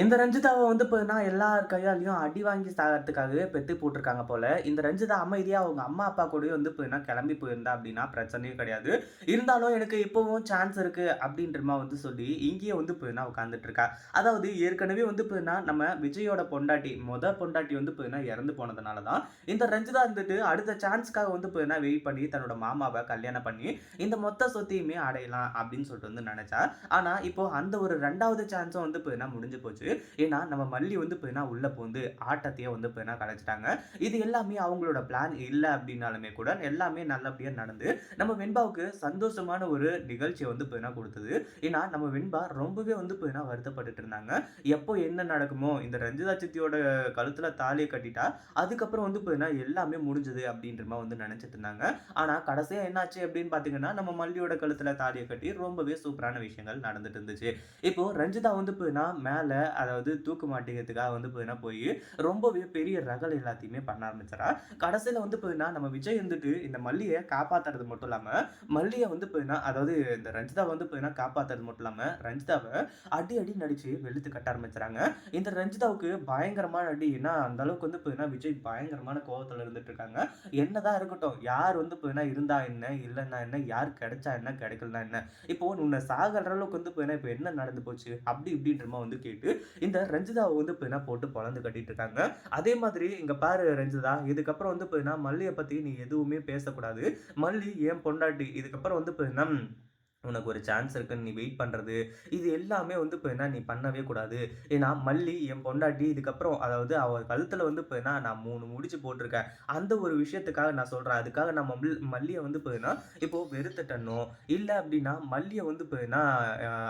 இந்த ரஞ்சிதாவை வந்து பார்த்தீங்கன்னா எல்லார் கையாலையும் அடி வாங்கி சாகிறதுக்காகவே பெத்து போட்டிருக்காங்க போல. இந்த ரஞ்சிதா அமைதியாக அவங்க அம்மா அப்பா கூடயே வந்து இப்போ கிளம்பி போயிருந்தா அப்படின்னா பிரச்சனையே கிடையாது. இருந்தாலும் எனக்கு இப்போவும் சான்ஸ் இருக்கு அப்படின்றமா வந்து சொல்லி இங்கேயே வந்து இப்போ உட்காந்துட்டு இருக்கா. அதாவது ஏற்கனவே வந்து பார்த்தீங்கன்னா நம்ம விஜயோட பொண்டாட்டி மொதல் பொண்டாட்டி வந்து பார்த்தீங்கன்னா இறந்து போனதுனால தான் இந்த ரஞ்சிதா இருந்துட்டு அடுத்த சான்ஸ்க்காக வந்து பார்த்தீங்கன்னா வெயிட் பண்ணி தன்னோட மாமாவை கல்யாணம் பண்ணி இந்த மொத்த சொத்தையுமே அடையலாம் அப்படின்னு சொல்லிட்டு வந்து நினைச்சா. ஆனால் இப்போ அந்த ஒரு ரெண்டாவது சான்ஸும் வந்து பார்த்தீங்கன்னா முடிஞ்சு போச்சு. ஏன்னா நம்ம மல்லி வந்து பார்த்தீங்கன்னா உள்ளே போந்து ஆட்டத்தையே வந்து பார்த்தீங்கன்னா கலைச்சிட்டாங்க. இது எல்லாமே அவங்களோட பிளான் இல்லை அப்படின்னாலுமே கூட எல்லாமே நல்லபடியாக நடந்து நம்ம வெண்பாவுக்கு சந்தோஷமான ஒரு நிகழ்ச்சியை வந்து பார்த்தீங்கன்னா கொடுத்தது? ஏன்னா நம்ம வெண்பா ரொம்பவே வந்து பார்த்தீங்கன்னா வருத்தப்பட்டுட்டு இருந்தாங்க. எப்போ என்ன நடக்குமோ இந்த ரஞ்சிதா சித்தியோட கழுத்தில் தாலியை கட்டிட்டா அதுக்கப்புறம் வந்து பார்த்தீங்கன்னா எல்லாமே முடிஞ்சது அப்படின்ற மாதிரி வந்து நினச்சிட்டு இருந்தாங்க. ஆனால் கடைசியாக என்னாச்சு அப்படின்னு பார்த்தீங்கன்னா நம்ம மல்லியோட கழுத்தில் தாலியை கட்டி ரொம்பவே சூப்பரான விஷயங்கள் நடந்துட்டு இருந்துச்சு. இப்போ ரஞ்சிதா வந்து பார்த்தீங்கன்னா மேலே அதாவது தூக்கு மாட்டிக்கிறதுக்காக வந்து பார்த்தீங்கன்னா போய் ரொம்பவே பெரிய ரகல் எல்லாத்தையுமே பண்ண ஆரம்பிச்சிடா கடைசியில் வந்து பார்த்தீங்கன்னா நம்ம விஜய் வந்துட்டு இந்த மல்லியை காப்பாற்றுறது மட்டும் இல்லாமல் மல்லியை வந்து பார்த்தீங்கன்னா அதாவது இந்த ரஞ்சிதா வந்து பார்த்தீங்கன்னா காப்பாற்றுறது மட்டும் இல்லாமல் ரஞ்சிதாவை அடி அடி நடிச்சு வெளுத்து கட்ட ஆரம்பிச்சுறாங்க இந்த ரஞ்சிதாவுக்கு பயங்கரமான அடி ஏன்னா அந்த அளவுக்கு வந்து பார்த்தீங்கன்னா விஜய் பயங்கரமான கோபத்தில் இருந்துட்டு இருக்காங்க. என்னதான் இருக்கட்டும் யார் வந்து பார்த்தீங்கன்னா இருந்தா என்ன இல்லைன்னா என்ன யார் கிடைச்சா என்ன கிடைக்கலனா என்ன? இப்போ உன்னை சாகிற அளவுக்கு வந்து பார்த்தீங்கன்னா இப்போ என்ன நடந்து போச்சு? அப்படி இப்படின்றமா வந்து கேட்டு இந்த ரஞ்சிதாவை வந்து பார்த்தீங்கன்னா போட்டு பழந்து கட்டிட்டு இருக்காங்க அதே மாதிரி இங்க பாரு ரஞ்சிதா இதுக்கப்புறம் வந்து இப்போ மல்லியை பத்தி நீ எதுவுமே பேசக்கூடாது. மல்லி ஏன் பொண்டாட்டி இதுக்கப்புறம் வந்து பார்த்தீங்கன்னா உனக்கு ஒரு சான்ஸ் இருக்குன்னு நீ வெயிட் பண்ணுறது இது எல்லாமே வந்து இப்போ என்ன நீ பண்ணவே கூடாது. ஏன்னா மல்லி என் பொண்டாட்டி இதுக்கப்புறம் அதாவது அவள் கழுத்தில் வந்து இப்போ என்ன நான் மூணு முடிச்சு போட்டிருக்கேன். அந்த ஒரு விஷயத்துக்காக நான் சொல்கிறேன் அதுக்காக நான் மல் மல்லியை வந்து இப்போ என்ன இப்போது வெறுத்துட்டனோ இல்லை அப்படின்னா மல்லியை வந்து இப்போ என்ன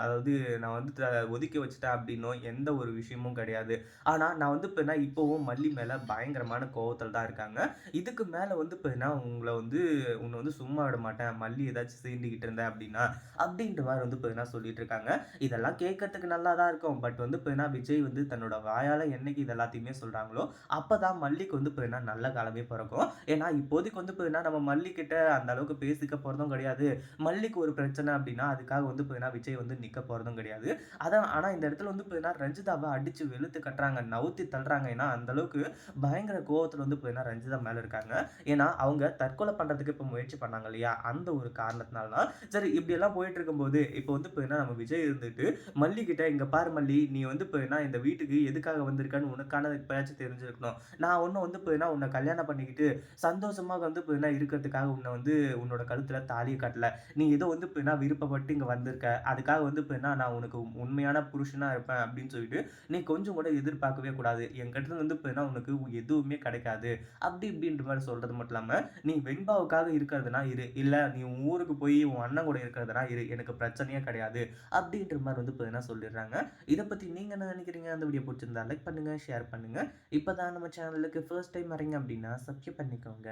அதாவது நான் வந்து ஒதுக்கி வச்சுட்டேன் அப்படின்னோ எந்த ஒரு விஷயமும் கிடையாது. ஆனால் நான் வந்து இப்போ என்ன இப்போவும் மல்லி மேலே பயங்கரமான கோவத்தில் தான் இருக்காங்க. இதுக்கு மேலே வந்து இப்போ என்ன உங்களை வந்து உன்னை வந்து சும்மா விட மாட்டேன். மல்லி ஏதாச்சும் சீண்டிக்கிட்டு இருந்தேன் அப்படின்னா அப்படின்ற மாதிரி வந்து பார்த்தீங்கன்னா சொல்லிட்டு இருக்காங்க. இதெல்லாம் கேட்கறதுக்கு நல்லா தான் இருக்கும். பட் வந்து பார்த்தீங்கன்னா விஜய் வந்து தன்னோட வாயால் என்னைக்கு இது எல்லாத்தையுமே சொல்கிறாங்களோ அப்போ தான் மல்லிக்கு வந்து பார்த்தீங்கன்னா நல்ல காலமே பிறக்கும். ஏன்னா இப்போதைக்கு வந்து பார்த்தீங்கன்னா நம்ம மல்லிக்கிட்ட அந்த அளவுக்கு பேசிக்க போகிறதும் கிடையாது. மல்லிக்கு ஒரு பிரச்சனை அப்படின்னா அதுக்காக வந்து பார்த்தீங்கன்னா விஜய் வந்து நிற்க போகிறதும் கிடையாது. அதான் ஆனால் இந்த இடத்துல வந்து பார்த்தீங்கன்னா ரஞ்சிதாவை அடித்து வெளுத்து கட்டுறாங்க நவுத்தி தள்ளுறாங்க. ஏன்னா அந்த அளவுக்கு பயங்கர கோவத்தில் வந்து பார்த்தீங்கன்னா ரஞ்சிதா மேலே இருக்காங்க. ஏன்னா அவங்க தற்கொலை பண்ணுறதுக்கு இப்போ முயற்சி பண்ணாங்க இல்லையா? அந்த ஒரு காரணத்தினால தான் சரி இப்படியெல்லாம் போயிட்டு இருக்கும்போது இப்போ வந்து இப்போ என்ன நம்ம விஜய் இருந்துட்டு மல்லி கிட்ட இங்கே பாரு மல்லி நீ வந்து இப்போ என்ன இந்த வீட்டுக்கு எதுக்காக வந்திருக்கான்னு உனக்கான பேச்சு தெரிஞ்சிருக்கணும். நான் ஒன்றும் வந்து இப்போ என்ன உன்னை கல்யாணம் பண்ணிக்கிட்டு சந்தோஷமாக வந்து இப்போ என்ன இருக்கிறதுக்காக உன்னை வந்து உன்னோட கழுத்தில் தாலியை கட்டல. நீ ஏதோ வந்து இப்போ என்ன விருப்பப்பட்டு இங்கே வந்திருக்க. அதுக்காக வந்து இப்போ என்ன நான் உனக்கு உண்மையான புருஷனாக இருப்பேன் அப்படின்னு சொல்லிட்டு நீ கொஞ்சம் கூட எதிர்பார்க்கவே கூடாது. என்கிட்ட வந்து இப்போ என்ன உனக்கு எதுவுமே கிடைக்காது. அப்படி இப்படின்ற மாதிரி சொல்கிறது மட்டும் இல்லாமல் நீ வெண்பாவுக்காக இருக்கிறதுனா இரு. இல்லை நீ உன் ஊருக்கு போய் உன் அண்ணன் கூட இருக்கிறதுனா இரு எனக்கு பிரச்சனையே கிடையாது. அப்படின்ற மாதிரி வந்து பார்த்தீங்கன்னா சொல்லிடுறாங்க. இதை பற்றி நீங்கள் என்ன நினைக்கிறீங்க? அந்த வீடியோ பிடிச்சிருந்தா லைக் பண்ணுங்கள் ஷேர் பண்ணுங்கள் இப்போ தான் நம்ம சேனலுக்கு ஃபர்ஸ்ட் டைம் வரீங்க அப்படின்னா சப்ஸ்கிரைப் பண்ணிக்கோங்க.